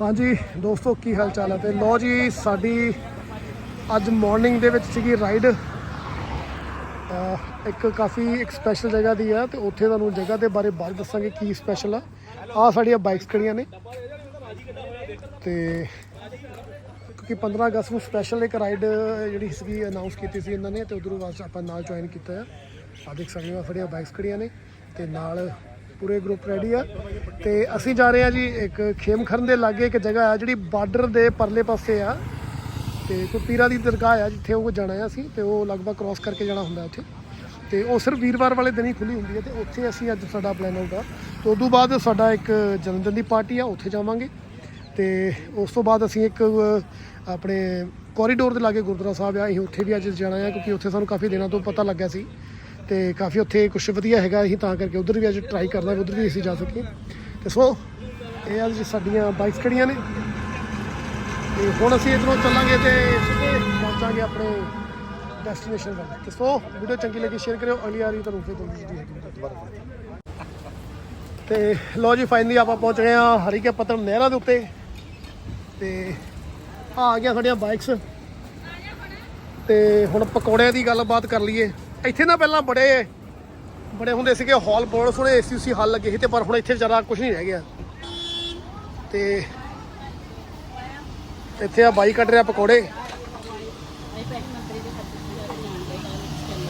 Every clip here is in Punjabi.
ਹਾਂਜੀ, ਦੋਸਤੋ, ਕੀ ਹਾਲ ਚਾਲ ਹੈ ਤੇ ਲੋ ਜੀ, ਸਾਡੀ ਅੱਜ ਮਾਰਨਿੰਗ ਦੇ ਵਿੱਚ ਸੀਗੀ ਰਾਈਡ ਇੱਕ ਕਾਫੀ ਇੱਕ ਸਪੈਸ਼ਲ ਜਗ੍ਹਾ ਦੀ ਆ, ਤੇ ਉੱਥੇ ਤੁਹਾਨੂੰ ਜਗ੍ਹਾ ਦੇ ਬਾਰੇ ਬਾਅਦ ਦੱਸਾਂਗੇ ਕੀ ਸਪੈਸ਼ਲ ਆ। ਆ ਸਾਡੀਆਂ ਬਾਈਕਸ ਖੜੀਆਂ ਨੇ। ਤੇ ਕਿਉਂਕਿ 15 ਅਗਸਤ ਨੂੰ ਸਪੈਸ਼ਲ ਇੱਕ ਰਾਈਡ ਜਿਹੜੀ ਸੀਗੀ ਅਨਾਉਂਸ ਕੀਤੀ ਸੀ ਇਹਨਾਂ ਨੇ, ਤੇ ਉਧਰੋਂ ਵਾਸਤੇ ਆਪਾਂ ਨਾਲ ਜੁਆਇਨ ਕੀਤਾ ਆ। ਆ ਦੇਖ ਸਕਦੇ ਹੋ ਸਾਡੀਆਂ ਬਾਈਕਸ ਖੜੀਆਂ ਨੇ, ਤੇ ਨਾਲ ਪੂਰੇ ਗਰੁੱਪ ਰੈਡੀ ਆ। ਤੇ ਅਸੀਂ ਜਾ ਰਹੇ ਆ ਜੀ ਇੱਕ ਖੇਮਖਰਨ ਦੇ ਲਾਗੇ ਇੱਕ ਜਗ੍ਹਾ ਆ ਜਿਹੜੀ ਬਾਰਡਰ ਦੇ ਪਰਲੇ ਪਾਸੇ ਆ। ਤੇ ਕੋਈ ਪੀਰਾਂ ਦੀ ਦਰਗਾਹ ਆ ਜਿੱਥੇ ਉਹ ਜਾਣਾ ਆ ਅਸੀਂ ਤੇ ਉਹ ਲਗਭਗ ਕ੍ਰਾਸ ਕਰਕੇ ਜਾਣਾ ਹੁੰਦਾ ਉੱਥੇ। ਤੇ ਉਹ ਸਿਰਫ ਵੀਰਵਾਰ ਵਾਲੇ ਦਿਨ ਹੀ ਖੁੱਲੀ ਹੁੰਦੀ ਹੈ ਤੇ ਉੱਥੇ ਅਸੀਂ ਅੱਜ ਸਾਡਾ ਪਲਾਨ ਆਊਟ ਆ ਤੇ ਉਦੋਂ ਬਾਅਦ ਸਾਡਾ ਇੱਕ ਜਨਮਦਿਨ ਦੀ ਪਾਰਟੀ ਆ, ਉੱਥੇ ਜਾਵਾਂਗੇ। ਤੇ ਉਸ ਤੋਂ ਬਾਅਦ ਅਸੀਂ ਇੱਕ ਆਪਣੇ ਕੋਰੀਡੋਰ ਦੇ ਲਾਗੇ ਗੁਰਦੁਆਰਾ ਸਾਹਿਬ ਆ, ਅਸੀਂ ਉੱਥੇ ਵੀ ਅੱਜ ਜਾਣਾ ਆ ਕਿਉਂਕਿ ਉੱਥੇ ਸਾਨੂੰ ਕਾਫੀ ਦਿਨਾਂ ਤੋਂ ਪਤਾ ਲੱਗਿਆ ਸੀ। ਤੇ ਕਾਫੀ ਉੱਥੇ ਕੁਝ ਵਧੀਆ ਹੈਗਾ, ਅਸੀਂ ਤਾਂ ਕਰਕੇ ਉਧਰ ਵੀ ਅੱਜ ਟਰਾਈ ਕਰਦਾ ਉਧਰ ਵੀ ਅਸੀਂ ਜਾ ਸਕੀਏ। ਤੇ ਸੋ, ਇਹ ਅੱਜ ਸਾਡੀਆਂ ਬਾਈਕਸ ਖੜੀਆਂ ਨੇ। ਤੇ ਹੁਣ ਅਸੀਂ ਇਧਰੋਂ ਚੱਲਾਂਗੇ ਤੇ ਸਿੱਧੇ ਪਹੁੰਚਾਂਗੇ ਆਪਣੇ ਡੈਸਟੀਨੇਸ਼ਨ ਵੱਲ। ਤੇ ਸੋ ਵੀਡੀਓ ਚੰਗੀ ਲੱਗੀ ਸ਼ੇਅਰ ਕਰਿਓ। ਅਗਲੀ ਵਾਰੀ ਤੁਹਾਨੂੰ ਫਿਰ ਜਲਦੀ ਜਲਦੀ ਹੈਗੀ ਦੁਬਾਰਾ। ਤੇ ਲੋ ਜੀ ਫਾਈਨਲੀ ਆਪਾਂ ਪਹੁੰਚ ਗਏ ਆ ਹਰੀਕੇ ਪਤਨ ਨਹਿਰਾਂ ਦੇ ਉੱਤੇ। ਤੇ ਆ ਆ ਗਿਆ ਸਾਡੀਆਂ ਬਾਈਕਸ ਤੇ ਹੁਣ ਪਕੌੜਿਆਂ ਦੀ ਗੱਲਬਾਤ ਕਰ ਲਈਏ। ਇੱਥੇ ਨਾ ਪਹਿਲਾਂ ਬੜੇ ਬੜੇ ਹੁੰਦੇ ਸੀਗੇ ਹਾਲ ਬਹੁਤ ਸੋਹਣੇ ਏਸੀਸੀ ਹਾਲ ਲੱਗੇ ਸੀ ਤੇ ਪਰ ਹੁਣ ਇੱਥੇ ਜ਼ਿਆਦਾ ਕੁਝ ਨਹੀਂ ਰਹਿ ਗਿਆ। ਤੇ ਇੱਥੇ ਆ ਬਾਈ ਕੱਢ ਰਿਹਾ ਪਕੌੜੇ।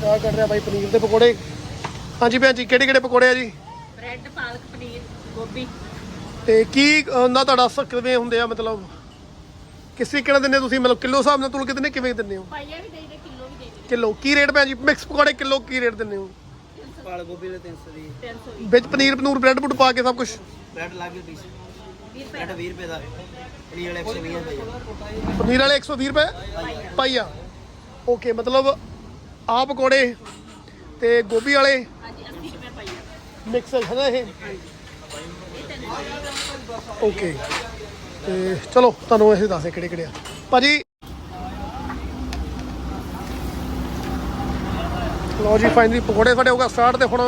ਆ ਕੱਢ ਰਿਹਾ ਬਾਈ ਪਨੀਰ ਦੇ ਪਕੌੜੇ। ਹਾਂਜੀ ਭੈਣ ਜੀ ਕਿਹੜੇ ਕਿਹੜੇ ਪਕੌੜੇ ਆ ਜੀ? ਬ੍ਰੈਡ ਪਾਲਕ ਪਨੀਰ ਗੋਭੀ। ਤੇ ਕੀ ਉਹਨਾਂ ਤੁਹਾਡਾ ਕਿਵੇਂ ਹੁੰਦੇ ਆ ਮਤਲਬ? ਕਿਸ ਨਾਲ ਦਿੰਦੇ ਤੁਸੀਂ? ਮਤਲਬ ਕਿਲੋ ਹਿਸਾਬ ਨਾਲ ਤੁਲ ਕੇ ਦਿੰਦੇ ਕਿਵੇਂ ਦਿੰਦੇ ਹੋ? ਪਾਈਆ ਵੀ ਦੇਈਦੇ ਕਿਲੋ ਕੀ ਰੇਟ ਪਿਆ ਜੀ? ਮਿਕਸ ਪਕੌੜੇ ਕਿਲੋ ਕੀ ਰੇਟ ਦਿੰਦੇ ਹੋ? ਪਾਲ ਗੋਭੀ ਦੇ 300 ਦੀ। 320 ਵਿੱਚ ਪਨੀਰ ਪਨੂਰ ਬ੍ਰੈਡ ਬੁੱਡ ਪਾ ਕੇ ਸਭ ਕੁਝ ਬ੍ਰੈਡ ਲੱਗ ਗਈ 20 ਰੁਪਏ ਬ੍ਰੈਡ 20 ਰੁਪਏ ਦਾ। ਪਨੀਰ ਵਾਲੇ 120 ਰੁਪਏ ਦਾ। ਪਨੀਰ ਵਾਲੇ 120 ਰੁਪਏ? ਪਾਈਆ ਓਕੇ ਮਤਲਬ ਆ ਪਕੌੜੇ ਤੇ ਗੋਭੀ ਵਾਲੇ ਹਾਂਜੀ 80 ਰੁਪਏ ਪਾਈਆ ਮਿਕਸ ਹੈ ਨਾ ਇਹ? ਓਕੇ। ਤੇ ਚਲੋ ਤੁਹਾਨੂੰ ਇਹ ਦੱਸੇ ਕਿਹੜੇ ਕਿਹੜੇ ਆ। ਭਾਜੀ ਲੋ ਜੀ ਫਾਈਨਲੀ ਪਕੌੜੇ ਸਾਡੇ ਹੋਗਾ ਸਟਾਰਟ ਤੇ ਹੁਣ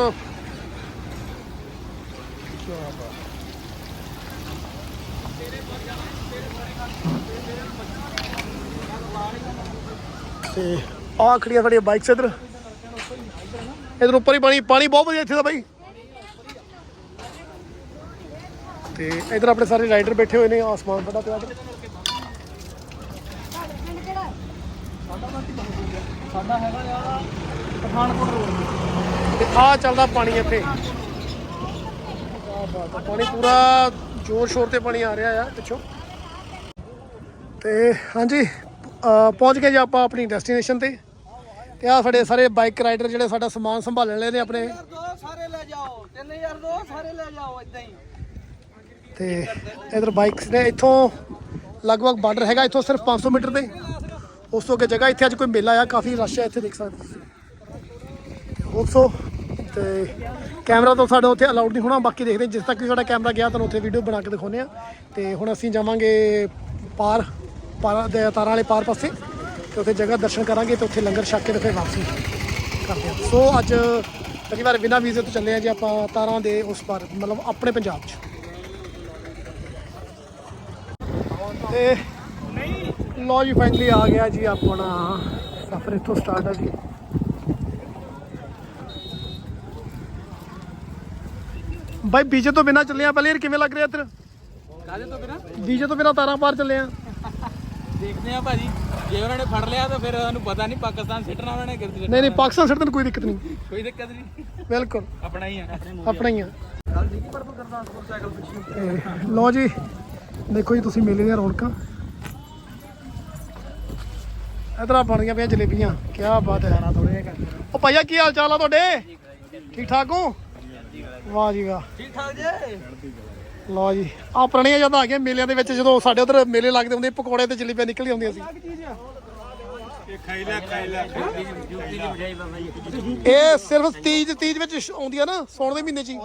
ਕਿਆ ਬਾਤ। ਤੇ ਆਹ ਖੜੀਆਂ ਸਾਡੀਆਂ ਬਾਈਕਸ ਇਧਰ ਇਧਰ ਉੱਪਰ ਹੀ ਪਾਣੀ ਪਾਣੀ ਬਹੁਤ ਵਧੀਆ ਇੱਥੇ ਦਾ ਬਾਈ ਤੇ ਇਧਰ ਆਪਣੇ ਸਾਰੇ ਰਾਈਡਰ ਬੈਠੇ ਹੋਏ ਨੇ ਆਸਮਾਨ ਬੜਾ ਪਿਆ ਇੱਧਰ। ਸਾਡਾ ਹੈਗਾ ਯਾਰ ਪਠਾਨਕੋਟ ਰੋਡ ਤੇ। ਆ ਚੱਲਦਾ ਪਾਣੀ ਇੱਥੇ। ਹੈ, ਪਾਣੀ ਪੂਰਾ ਜ਼ੋਰ ਸ਼ੋਰ ਤੇ ਪਾਣੀ ਆ ਰਿਹਾ ਆ ਪਿੱਛੋਂ। ਤੇ ਹਾਂਜੀ ਪਹੁੰਚ ਗਏ ਜੀ ਆਪਾਂ ਆਪਣੀ ਡੈਸਟੀਨੇਸ਼ਨ ਤੇ। ਤੇ ਆ ਸਾਡੇ ਸਾਰੇ ਬਾਈਕ ਰਾਈਡਰ ਜਿਹੜੇ ਸਾਡਾ ਸਮਾਨ ਸੰਭਾਲਣ ਵਾਲੇ ਨੇ ਆਪਣੇ। ਦੋ ਸਾਰੇ ਲੈ ਜਾਓ 3000 ਦੋ ਸਾਰੇ ਲੈ ਜਾਓ ਇਦਾਂ ਹੀ। ਤੇ ਇਧਰ ਬਾਈਕਸ ਨੇ ਇੱਥੋਂ ਲਗਭਗ ਬਾਰਡਰ ਹੈਗਾ ਇੱਥੋਂ ਸਿਰਫ 500 ਮੀਟਰ ਤੇ। ਉਸ ਤੋਂ ਅੱਗੇ ਜਗ੍ਹਾ ਇੱਥੇ ਅੱਜ ਕੋਈ ਮੇਲਾ ਆ ਕਾਫੀ ਰਸ਼ ਹੈ ਇੱਥੇ ਦੇਖ ਸਕਦੇ ਤੁਸੀਂ। ਉਸੋ ਤੇ ਕੈਮਰਾ ਤਾਂ ਸਾਡਾ ਉੱਥੇ ਅਲਾਉਡ ਨਹੀਂ ਹੋਣਾ, ਬਾਕੀ ਦੇਖਦੇ ਜਿਸ ਤੱਕ ਵੀ ਸਾਡਾ ਕੈਮਰਾ ਗਿਆ, ਤੁਹਾਨੂੰ ਉੱਥੇ ਵੀਡੀਓ ਬਣਾ ਕੇ ਦਿਖਾਉਂਦੇ ਆ ਤੇ ਹੁਣ ਅਸੀਂ ਜਾਵਾਂਗੇ ਪਾਰ ਪਾਰ ਦੇ ਤਾਰਾਂ ਵਾਲੇ ਪਾਰ ਪਾਸੇ ਤੇ ਉੱਥੇ ਜਗ੍ਹਾ ਦਰਸ਼ਨ ਕਰਾਂਗੇ ਤੇ ਉੱਥੇ ਲੰਗਰ ਛਕ ਕੇ ਤੇ ਫਿਰ ਵਾਪਸੀ ਕਰਦੇ ਹਾਂ। ਸੋ ਅੱਜ ਪਹਿਲੀ ਵਾਰ ਬਿਨਾਂ ਵੀਜ਼ੇ ਤੋਂ ਚੱਲੇ ਆ ਜੀ ਆਪਾਂ ਤਾਰਾਂ ਦੇ ਉਸ ਪਾਰ, ਮਤਲਬ ਆਪਣੇ ਪੰਜਾਬ 'ਚ। ਤੇ ਲੋ ਜੀ ਫਾਈਨਲੀ ਆ ਗਿਆ ਜੀ ਆਪਣਾ ਸਫ਼ਰ, ਇੱਥੋਂ ਸਟਾਰਟ ਆ ਜੀ। ਬਾਈ ਬੀਜੇ ਤੋਂ ਬਿਨਾ ਚੱਲੇ ਆ ਪਹਿਲੇ ਯਾਰ ਕਿਵੇਂ ਲੱਗ ਰਿਹਾ ਇੱਧਰ? ਕਾਹਦੇ ਤੋਂ ਬਿਨਾ? ਬੀਜੇ ਤੋਂ ਬਿਨਾ ਤਾਰਾਂ ਪਾਰ ਚੱਲੇ ਆ। ਦੇਖਦੇ ਆ ਭਾਜੀ। ਜੇ ਉਹਨਾਂ ਨੇ ਫੜ ਲਿਆ ਤਾਂ ਫਿਰ ਉਹਨੂੰ ਪਤਾ ਨਹੀਂ ਪਾਕਿਸਤਾਨ ਸਿੱਟਣਾ ਉਹਨਾਂ ਨੇ ਨਹੀਂ ਨਹੀਂ ਪਾਕਿਸਤਾਨ ਸਿੱਟਣ ਦੀ ਕੋਈ ਦਿੱਕਤ ਨਹੀਂ। ਕੋਈ ਦਿੱਕਤ ਨਹੀਂ। ਬਿਲਕੁਲ। ਆਪਣਾ ਹੀ ਆ। ਆਪਣਾ ਹੀ ਆ। ਲੋ ਜੀ ਦੇਖੋ ਜੀ ਤੁਸੀਂ ਮੇਲੇ ਦੀਆਂ ਰੌਣਕਾਂ। ਇਧਰ ਆ ਬਣੀਆਂ ਪਈਆਂ ਜਲੇਬੀਆਂ। ਕੀ ਬਾਤ ਹੈ। ਉਹ ਭਾਈਆ ਕੀ ਹਾਲ ਚਾਲ ਆ ਤੁਹਾਡੇ? ਠੀਕ ਠਾਕ ਹੋ? ਵਾਹ ਜੀ ਵਾਹ। ਠੀਕ ਠਾਕ ਜੇ? ਲਓ ਜੀ। ਆ ਪੁਰਾਣੀਆਂ ਯਾਦਾਂ ਆ ਗਈਆਂ ਮੇਲਿਆਂ ਦੇ ਵਿੱਚ ਜਦੋਂ ਸਾਡੇ ਉਧਰ ਮੇਲੇ ਲੱਗਦੇ ਹੁੰਦੇ ਪਕੌੜੇ ਤੇ ਜਲੇਬੀਆਂ ਨਿਕਲੀ ਹੁੰਦੀਆਂ ਸੀ। ਇਹ ਸਿਰਫ ਤੀਜ ਤੀਜ ਵਿੱਚ ਸ਼- ਆਉਂਦੀ ਆ ਨਾ ਸੌਣ ਦੇ ਮਹੀਨੇ ਚ ਹੀ।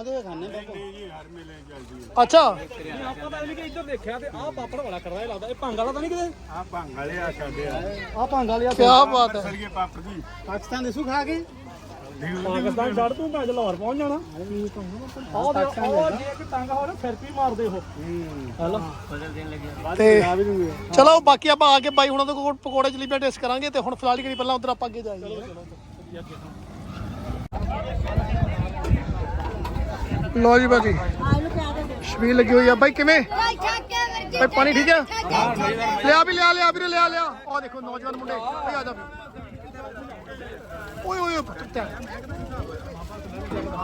ਅੱਛਾ। ਆਪਾਂ ਤਾਂ ਨਹੀਂ ਕਿ ਇੱਧਰ ਦੇਖਿਆ ਤੇ ਆਹ ਪਾਪੜ ਬੜਾ ਕਰਦਾ ਇਹ ਲੱਗਦਾ। ਇਹ ਭੰਗ ਵਾਲਾ ਤਾਂ ਨਹੀਂ ਕਿਤੇ? ਆ ਭੰਗ ਵਾਲਿਆ ਕੀ ਬਾਤ ਹੈ। ਪਾਕਿਸਤਾਨ ਦੇ ਸੂ ਖਾ ਕੇ ਪਾਕਿਸਤਾਨ ਛੱਡ ਤੂੰ ਭੈਣ ਲਾਹੌਰ ਪਹੁੰਚ ਜਾਣਾ। ਉਹ ਦੇ। ਉਹ ਜੇ ਕਿ ਤੰਗ ਹੋ ਨਾ ਫਿਰ ਵੀ ਮਾਰਦੇ ਉਹ? ਹੈਲੋ ਤੇ ਚਲੋ ਬਾਕੀ ਆਪਾਂ ਆ ਕੇ ਬਾਈ ਹੁਣਾਂ ਦੇ ਕੋਲ ਪਕੌੜੇ ਜਲੀਬੀਆਂ ਟੇਸਟ ਕਰਾਂਗੇ ਤੇ ਹੁਣ ਫਿਲਹਾਲ ਹੀ ਕਰੀ ਪਹਿਲਾਂ ਉਧਰ ਆਪਾਂ ਅੱਗੇ ਜਾਈਏ। ਲੋ ਜੀ ਬਾਜੀ ਸ਼ਬੀਲ ਲੱਗੀ ਹੋਈ ਆ। ਬਾਈ ਕਿਵੇਂ? ਬਾਈ ਪਾਣੀ ਠੀਕ ਆ? ਲਿਆ ਵੀ ਲਿਆ ਲਿਆ ਵੀਰੇ ਲਿਆ ਲਿਆ। ਉਹ ਦੇਖੋ ਨੌਜਵਾਨ ਮੁੰਡੇ। ਆ ਜਾ। ਓਏ ਓਏ ਓਏ ਕੁੱਤਾ।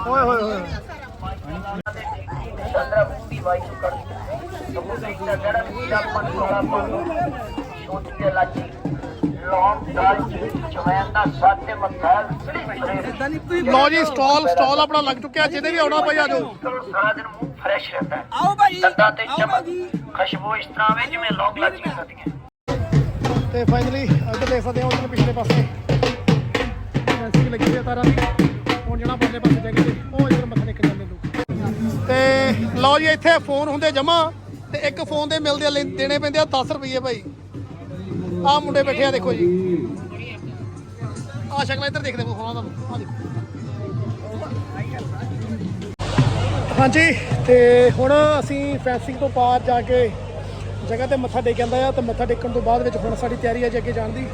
ਓਏ ਹੋਏ ਹੋਏ ਲੋ ਜੀ ਸਟਾਲ ਸਟਾਲ ਆਪਣਾ ਲੱਗ ਚੁੱਕਿਆ ਜਿਹਦੇ ਵੀ ਆਉਣਾ ਭਾਈ ਆ ਜਾਓ ਸਾਰਾ ਦਿਨ ਮੂੰਹ ਫਰੈਸ਼ ਰਹਿੰਦਾ ਹੈ ਆਓ ਭਾਈ ਦੰਦਾਂ ਤੇ ਆਓ ਚਮਕ ਭਾਜੀ। ਖੁਸ਼ਬੂ ਇਸ ਤਰ੍ਹਾਂ ਆਵੇ ਜਿਵੇਂ ਲੋਕ ਲੱਜੀਆਂ ਹੁੰਦੀਆਂ ਤੇ ਫਾਈਨਲੀ ਇੱਧਰ ਦੇਖ ਸਕਦੇ ਹੋ ਉਧਰ ਪਿਛਲੇ ਪਾਸੇ। ਫੈਂਸਿੰਗ ਲੱਗੀ ਹੋਈ ਤਾਰਾਂ ਦੀ ਹੁਣ ਜਿਹੜਾ ਪਰਲੇ ਪਾਸੇ ਜਾ ਤੇ ਉਹ ਇੱਧਰ ਮੱਥਾ ਟੇਕ ਜਾਂਦੇ ਲੋਕ। ਤੇ ਲਓ ਜੀ, ਇੱਥੇ ਫੋਨ ਹੁੰਦੇ ਜਮਾ ਤੇ ਇੱਕ ਫੋਨ ਦੇ ਮਿਲਦੇ ਆ ਦੇਣੇ ਪੈਂਦੇ ਆ 10 ਰੁਪਏ ਭਾਈ। ਆਹ ਮੁੰਡੇ ਬੈਠੇ ਆ, ਦੇਖੋ ਜੀ। ਆਹ ਸ਼ਕਲਾਂ ਇੱਧਰ ਦੇਖਦੇ ਹੋ ਫੋਨਾਂ ਦਾ। ਆਹ ਦੇਖੋ। ਹਾਂਜੀ, ਤੇ ਹੁਣ ਅਸੀਂ ਫੈਂਸਿੰਗ ਤੋਂ ਪਾਰ ਜਾ ਕੇ ਜਗ੍ਹਾ ਤੇ ਮੱਥਾ ਟੇਕ ਜਾਂਦਾ ਆ, ਤੇ ਮੱਥਾ ਟੇਕਣ ਤੋਂ ਬਾਅਦ ਵਿੱਚ ਹੁਣ ਸਾਡੀ ਤਿਆਰੀ ਹੈ ਜੀ ਅੱਗੇ ਜਾਣ ਦੀ।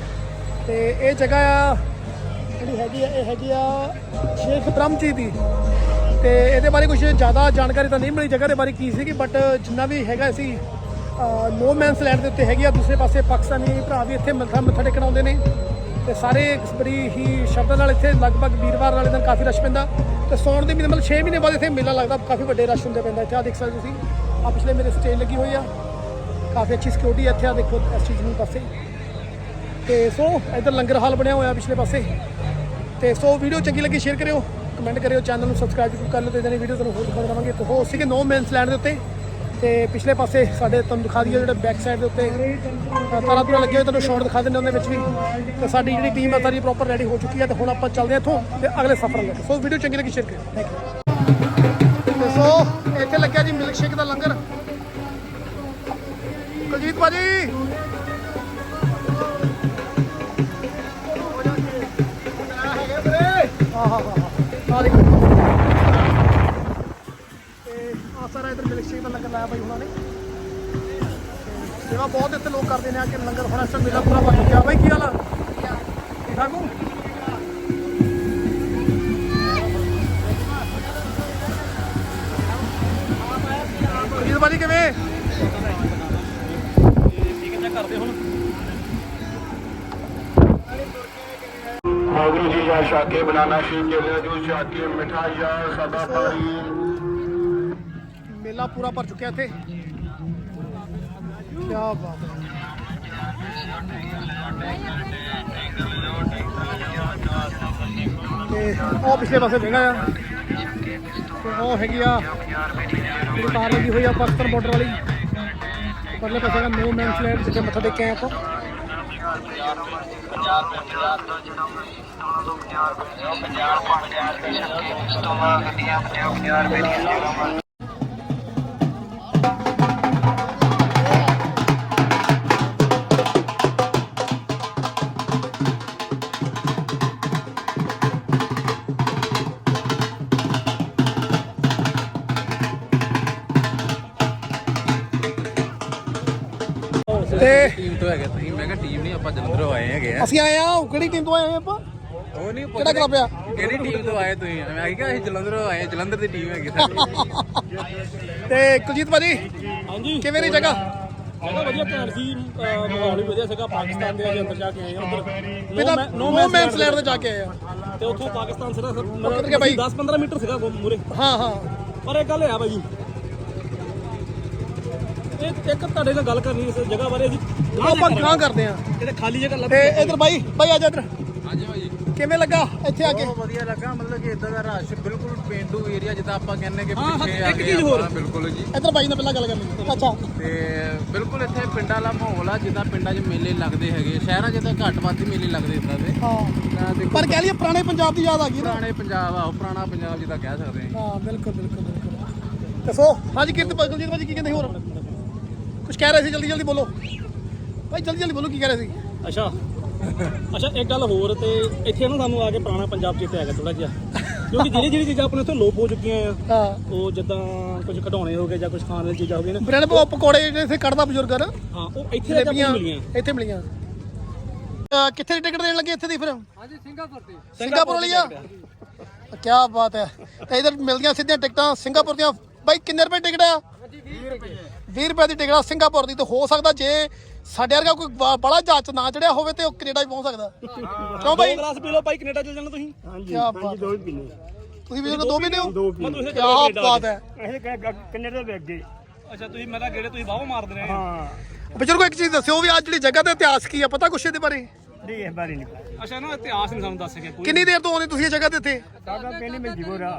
ਤੇ ਇਹ ਜਗ੍ਹਾ ਆ ਜਿਹੜੀ ਹੈਗੀ ਆ, ਇਹ ਹੈਗੀ ਆ ਸ਼ੇਖ ਬ੍ਰਹਮਜੀ ਦੀ ਤੇ ਇਹਦੇ ਬਾਰੇ ਕੁਝ ਜ਼ਿਆਦਾ ਜਾਣਕਾਰੀ ਤਾਂ ਨਹੀਂ ਮਿਲੀ ਜਗ੍ਹਾ ਦੇ ਬਾਰੇ ਕੀ ਸੀਗੀ ਬਟ ਜਿੰਨਾ ਵੀ ਹੈਗਾ ਸੀ ਨੋ ਮੈਨਸ ਲੈਂਡ ਦੇ ਉੱਤੇ ਹੈਗੀ ਆ, ਦੂਸਰੇ ਪਾਸੇ ਪਾਕਿਸਤਾਨੀ ਭਰਾ ਵੀ ਇੱਥੇ ਮੱਥਾ ਮੱਥਾ ਟੇਕਣ ਆਉਂਦੇ ਨੇ। ਤੇ ਸਾਰੇ ਬੜੀ ਹੀ ਸ਼ਬਦਾਂ ਨਾਲ ਇੱਥੇ ਲਗਭਗ ਵੀਰਵਾਰ ਵਾਲੇ ਦਿਨ ਕਾਫੀ ਰਸ਼ ਪੈਂਦਾ। ਤੇ ਸੌਣ ਦੇ ਮਹੀਨੇ, ਮਤਲਬ 6 ਮਹੀਨੇ ਬਾਅਦ ਇੱਥੇ ਮੇਲਾ ਲੱਗਦਾ, ਕਾਫੀ ਵੱਡੇ ਰਸ਼ ਹੁੰਦੇ ਪੈਂਦਾ ਇੱਥੇ ਆ ਦੇਖ ਸਕਦੇ ਤੁਸੀਂ ਆ ਪਿਛਲੇ ਮੇਰੇ ਸਟੇਜ ਲੱਗੀ ਹੋਈ ਆ। ਕਾਫੀ ਅੱਛੀ ਸਿਕਿਉਰਿਟੀ ਹੈ ਇੱਥੇ ਆ ਦੇਖੋ ਇਸ ਚੀਜ਼ ਨੂੰ ਪਾਸੇ। ਤੇ ਸੋ ਇੱਧਰ ਲੰਗਰ ਹਾਲ ਬਣਿਆ ਹੋਇਆ ਪਿਛਲੇ ਪਾਸੇ। ਤੇ ਸੋ ਵੀਡੀਓ ਚੰਗੀ ਲੱਗੀ ਸ਼ੇਅਰ ਕਰਿਓ ਕਮੈਂਟ ਕਰਿਓ ਚੈਨਲ ਨੂੰ ਸਬਸਕ੍ਰਾਈਬ ਜ਼ਰੂਰ ਕਰ ਲਿਓ ਤੇ ਇਹਦੀ ਵੀਡੀਓ ਤੁਹਾਨੂੰ ਹੋਰ ਦਿਖਾਉਂਦਾ ਰਵਾਂਗੇ ਤੇ ਹੋ ਸੀਗੇ ਨੋ ਮੈਨਸ ਲੈਂਡ ਦੇ ਉੱਤੇ। ਤੇ ਪਿਛਲੇ ਪਾਸੇ ਸਾਡੇ ਤੁਹਾਨੂੰ ਦਿਖਾ ਦਈਏ ਜਿਹੜੇ ਬੈਕ ਸਾਈਡ ਦੇ ਉੱਤੇ। ਤਾਰਾ ਤੁਰਾ ਲੱਗੇ ਹੋਏ, ਤੁਹਾਨੂੰ ਸ਼ਾਟ ਦਿਖਾ ਦਿੰਦੇ ਉਹਦੇ ਵਿੱਚ ਵੀ। ਤੇ ਸਾਡੀ ਜਿਹੜੀ ਟੀਮ ਹੈ ਸਾਰੀ ਪ੍ਰੋਪਰ ਰੈਡੀ ਹੋ ਚੁੱਕੀ ਹੈ ਤੇ ਹੁਣ ਆਪਾਂ ਚੱਲਦੇ ਹਾਂ ਇੱਥੋਂ ਤੇ ਅਗਲੇ ਸਫ਼ਰ ਲਈ ਸੋ ਵੀਡੀਓ ਚੰਗੀ ਲੱਗੀ ਸ਼ੇਅਰ ਕਰਿਓ। ਥੈਂਕ ਯੂ ਸੋ ਇੱਥੇ ਲੱਗਿਆ ਜੀ ਮਿਲਕ ਸ਼ੇਕ ਦਾ ਲੰਗਰ। ਕੁਲਜੀਤ ਭਾਜੀ। ਹਾਂ ਹਾਂ ਹਾਂ ਆ ਦੇਖੋ। ਤੇ ਆ ਸਾਰਾ ਇਧਰ ਮਿਲਕ ਸ਼ੇਕ ਦਾ ਲੰਗਰ ਲਾਇਆ ਬਾਈ ਉਹਨਾਂ ਨੇ। ਸੇਵਾ ਬਹੁਤ ਇੱਥੇ ਲੋਕ ਕਰਦੇ ਨੇ ਆ ਕਿ ਲੰਗਰ ਹੁਣ ਇਸ ਟਾਈਮ ਮੇਲਾ ਪੂਰਾ ਬਣ ਗਿਆ। ਬਾਈ, ਕੀ ਹਾਲ ਆ? ਠੀਕ ਠਾਕ ਹੋ? ਭਾਜੀ ਕਿਵੇਂ? ਵਾਹਿਗੁਰੂ ਜੀ ਜਾਂ ਸ਼ਾਕੇ ਬਨਾਨਾ ਸ਼ੇਕ ਕੇ ਜੋ ਸ਼ਾਕੇ ਮਿਠਾਈਆ ਸਾਦਾ ਪਾਣੀ ਮੇਲਾ ਪੂਰਾ ਭਰ ਚੁੱਕਿਆ ਇੱਥੇ ਕੀ ਬਾਤ ਹੈ ਤੇ ਉਹ ਪਿਛਲੇ ਪਾਸੇ ਜਗ੍ਹਾ ਆ ਤੇ ਉਹ ਹੈਗੀ ਆ ਜਿਹੜੀ ਕਾਰ ਲੱਗੀ ਹੋਈ ਆ ਪਾਕਿਸਤਾਨ ਬਾਰਡਰ ਵਾਲੀ ਪਰਲੇ ਪਾਸੇ ਦਾ ਨੋ ਮੈਨਸ ਲੈਂਡ ਜਿੱਥੇ ਮੱਥਾ ਟੇਕਿਆ ਆਪਾਂ ਰੁਪਏ ਦੀਆਂ 50 ਰੁਪਏ ਦੀਆਂ ਤੇ ਟੀਮ ਤੋਂ ਹੈਗੇ ਤੁਸੀਂ। ਮੈਂ ਕਿਹਾ ਟੀਮ ਨਹੀਂ ਆਪਾਂ ਜਲੰਧਰੋਂ ਆਏ ਹੈਗੇ ਆ। ਅਸੀਂ ਆਏ ਆ ਕਿਹੜੀ ਟੀਮ ਤੋਂ ਆਏ ਆ ਆਪਾਂ? ਉਹ ਨਹੀਂ ਕਿਹੜਾ ਕਲੱਬ ਆ? ਕਿਹੜੀ ਟੀਮ ਤੋਂ ਆਏ ਤੁਸੀਂ? ਮੈਂ ਕਿਹਾ ਅਸੀਂ ਜਲੰਧਰੋਂ ਆਏ ਜਲੰਧਰ ਦੀ ਟੀਮ ਹੈਗੀ ਸਾਡੀ। ਤੇ ਕੁਲਜੀਤ ਭਾਜੀ ਹਾਂਜੀ। ਕਿਵੇਂ ਦੀ ਜਗ੍ਹਾ? ਜਗ੍ਹਾ ਵਧੀਆ ਘੈਂਟ ਸੀ ਮਾਹੌਲ ਵੀ ਵਧੀਆ ਸੀਗਾ। ਪਾਕਿਸਤਾਨ ਦੇ ਅੰਦਰ ਜਾ ਕੇ ਆਏ ਉਧਰ। ਨੋ ਮੈਨਸ ਲੈਂਡ ਤੇ ਜਾ ਕੇ ਆਏ ਆ। ਤੇ ਉੱਥੋਂ ਪਾਕਿਸਤਾਨ ਸਿਰਾ ਬਾਈ? 10 15 ਮੀਟਰ ਸੀਗਾ ਮੂਰੇ ਹਾਂ ਹਾਂ। ਪਰ ਇੱਕ ਗੱਲ ਆ ਬਾਈ ਇਹ ਇੱਕ ਤੁਹਾਡੇ ਨਾਲ ਗੱਲ ਕਰਨੀ ਇਸ ਜਗ੍ਹਾ ਬਾਰੇ। ਜੀ ਉਹ ਆਪਾਂ ਗਾਂ ਕਰਦੇ ਆ ਜਿਹੜੇ ਖਾਲੀ ਜਗ੍ਹਾ ਲੱਭ ਤੇ ਇਧਰ ਬਾਈ ਬਾਈ ਆ ਜਾ ਇਧਰ। ਹਾਂਜੀ ਭਾਜੀ। ਕਿਵੇਂ ਲੱਗਾ ਇੱਥੇ ਆ ਕੇ? ਬਹੁਤ ਵਧੀਆ ਲੱਗਾ ਮਤਲਬ ਕਿ ਇਦਾਂ ਦਾ ਰਸ਼ ਬਿਲਕੁਲ ਪੇਂਡੂ ਏਰੀਆ ਜਿੱਦਾਂ ਆਪਾਂ ਕਹਿੰਦੇ ਕਿ ਪਿੱਛੇ ਆ ਗਏ। ਆਪਾਂ ਬਿਲਕੁਲ ਜੀ। ਇਧਰ ਬਾਈ ਨਾਲ ਪਹਿਲਾਂ ਗੱਲ ਕਰਨੀ ਅੱਛਾ। ਤੇ ਬਿਲਕੁਲ ਇੱਥੇ ਪਿੰਡਾਂ ਵਾਲਾ ਮਾਹੌਲ ਆ ਜਿੱਦਾਂ ਪਿੰਡਾਂ 'ਚ ਮੇਲੇ ਲੱਗਦੇ ਹੈਗੇ ਸ਼ਹਿਰਾਂ 'ਚ ਤਾਂ ਘੱਟ ਵੱਧ ਮੇਲੇ ਲੱਗਦੇ ਇਦਾਂ ਦੇ। ਹਾਂ। ਤਾਂ ਦੇਖੋ ਪਰ ਕਹਿ ਲਈਏ ਪੁਰਾਣੇ ਪੰਜਾਬ ਦੀ ਯਾਦ ਆ ਗਈ ਨਾ। ਪੁਰਾਣੇ ਪੰਜਾਬ ਆ ਪੁਰਾਣਾ ਪੰਜਾਬ ਜਿੱਦਾਂ ਕਹਿ ਸਕਦੇ ਹਾਂ ਹਾਂ ਬਿਲਕੁਲ ਬਿਲਕੁਲ ਬਿਲਕੁਲ। ਦੱਸੋ ਹਾਂਜੀ ਕਿਰਤ ਬਗਲਜੀਤ ਭਾਜੀ ਕੀ ਕਹਿੰਦੇ ਹੋਰ? ਕੁਝ ਕਹਿ ਰਹੇ ਸੀ ਜਲਦੀ ਜਲਦੀ ਬੋਲੋ। ਭਾਈ ਜਲਦੀ ਜਲਦੀ ਬੋਲੋ ਕੀ ਕਹਿ ਰਹੇ ਸੀ? ਅੱਛਾ। ਅੱਛਾ ਇੱਕ ਗੱਲ ਹੋਰ ਤੇ ਇੱਥੇ ਨਾ ਸਾਨੂੰ ਆ ਕੇ ਪੁਰਾਣਾ ਪੰਜਾਬ ਚੇਤੇ ਆ ਗਿਆ ਥੋੜਾ ਜਿਹਾ। ਕਿਉਂਕਿ ਜਿਹੜੀ ਜਿਹੜੀ ਚੀਜ਼ਾਂ ਆਪਣੇ ਉੱਥੇ ਲੋਪ ਹੋ ਚੁੱਕੀਆਂ ਆ ਹਾਂ। ਉਹ ਜਿੱਦਾਂ ਕੁਝ ਖਿਡੌਣੇ ਹੋ ਗਏ ਜਾਂ ਕੁਝ ਖਾਣ ਵਾਲੀ ਚੀਜ਼ਾਂ ਹੋ ਗਈਆਂ ਨੇ। ਬ੍ਰੈਡ ਪੋ ਪਕੌੜੇ ਜਿਹੜੇ ਇੱਥੇ ਕੱਢਦਾ ਬਜ਼ੁਰਗ। ਨਾ ਹਾਂ ਉਹ ਇੱਥੇ ਮਿਲੀਆਂ। ਇੱਥੇ ਮਿਲੀਆਂ। ਕਿੱਥੇ ਟਿਕਟ ਦੇਣ ਲੱਗੇ ਇੱਥੇ ਦੀ ਫਿਰ? ਹਾਂਜੀ ਸਿੰਗਾਪੁਰ ਦੀ। ਸਿੰਗਾਪੁਰ ਵਾਲੀ ਆ? ਕੀ ਬਾਤ ਹੈ। ਤੇ ਇਧਰ ਮਿਲਦੀਆਂ ਸਿੱਧੀਆਂ ਟਿਕਟਾਂ ਸਿੰਗਾਪੁਰ ਦੀਆਂ। ਬਾਈ ਕਿੰਨੇ ਰੁਪਏ ਟਿਕਟ ਆ? 20 ਰੁਪਏ। ਦੀ ਟਿਕਟ ਸਿੰਗਾਪੁਰ ਦੀ ਤੇ ਹੋ ਸਕਦਾ ਜੇ ਸਾਡੇ ਵਰਗਾ ਕੋਈ ਬ- ਬੜਾ ਜਹਾਜ਼ 'ਚ ਨਾ ਚੜਿਆ ਹੋਵੇ ਤੇ ਉਹ ਕੈਨੇਡਾ ਵੀ ਪਹੁੰਚ ਸਕਦਾ। ਕਿਉਂ ਬਾਈ? ਗਲਾਸ ਪੀ ਲਓ ਭਾਈ ਕੈਨੇਡਾ ਚਲ ਜਾਣਾ ਤੁਸੀਂ। ਕੀ ਬਾਤ ਦੋ ਪੀਨੇ। ਤੁਸੀਂ ਵੀ ਦੋ ਪੀਨੇ ਹੋ? ਮੈਂ ਤੁਸੀਂ ਕੀ ਬਾਤ ਹੈ। ਇਹ ਕੈਨੇਡਾ ਦੇ ਅੱਗੇ। ਅੱਛਾ ਤੁਸੀਂ ਮੈਂ ਤਾਂ ਗੇੜੇ ਤੁਸੀਂ ਬਾਹੋਂ ਮਾਰਦੇ ਰਹੇ ਹਾਂ। ਬਜ਼ੁਰਗੋ ਇੱਕ ਚੀਜ਼ ਦੱਸਿਓ ਵੀ ਅੱਜ ਜਿਹੜੀ ਜਗ੍ਹਾ ਦਾ ਇਤਿਹਾਸ ਕੀ ਆ ਪਤਾ ਕੁਛ ਇਹਦੇ ਬਾਰੇ? ਨਹੀਂ ਇਸ ਬਾਰੇ ਨਹੀਂ। ਅੱਛਾ ਨਾ ਇਤਿਹਾਸ ਨਹੀਂ ਸਾਨੂੰ ਦੱਸ ਸਕਿਆ ਕੋਈ। ਕਿੰਨੀ ਦੇਰ ਤੋਂ ਆਉਂਦੇ ਤੁਸੀਂ ਇਹ ਜਗ੍ਹਾ ਤੇ ਇੱਥੇ? ਸਾਡਾ ਪਹਿਲੀ ਮੈਂ ਜੀਵੋ ਰਾ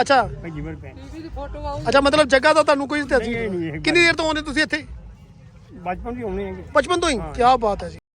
ਅੱਛਾ। ਮੈਂ ਜੀਵਰ ਪੈ ਅੱਛਾ ਮਤਲਬ ਜਗ੍ਹਾ ਦਾ ਤੁਹਾਨੂੰ ਕੋਈ ਇਤਿਹਾਸ ਨਹੀਂ, ਨਹੀਂ, ਇਹ ਕਿੰਨੀ ਦੇਰ ਤੋਂ ਆਉਂਦੇ ਤੁਸੀਂ ਇੱਥੇ? ਬਚਪਨ ਦੀ ਆਉਣੇ ਹੈਗੇ। ਬਚਪਨ ਤੋਂ ਹੀ? ਕੀ ਬਾਤ ਹੈ ਜੀ।